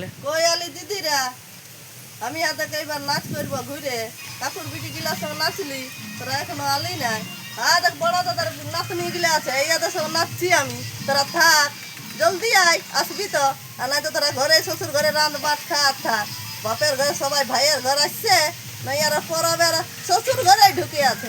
লে। কই আলি দিদিরা? আমি আদাকে এবার নাচ করব ঘুরে। কাকুর বিটি গিলার সঙ্গে নাচলি, তোরা এখনও আলি নাই। আর দেখ, বড় দাদার নাতনি গিলা আছে, এই আদার সঙ্গে নাচছি আমি। তোরা থাক, জলদি আয়, আসবি তো। আর নাই তো তোরা ঘরে, শ্বশুর ঘরে রান্ধ বাট খা থাক। বাপের ঘরে সবাই ভাইয়ের ঘর আসছে, নাই আর পরবের শ্বশুর ঘরে ঢুকে আছে।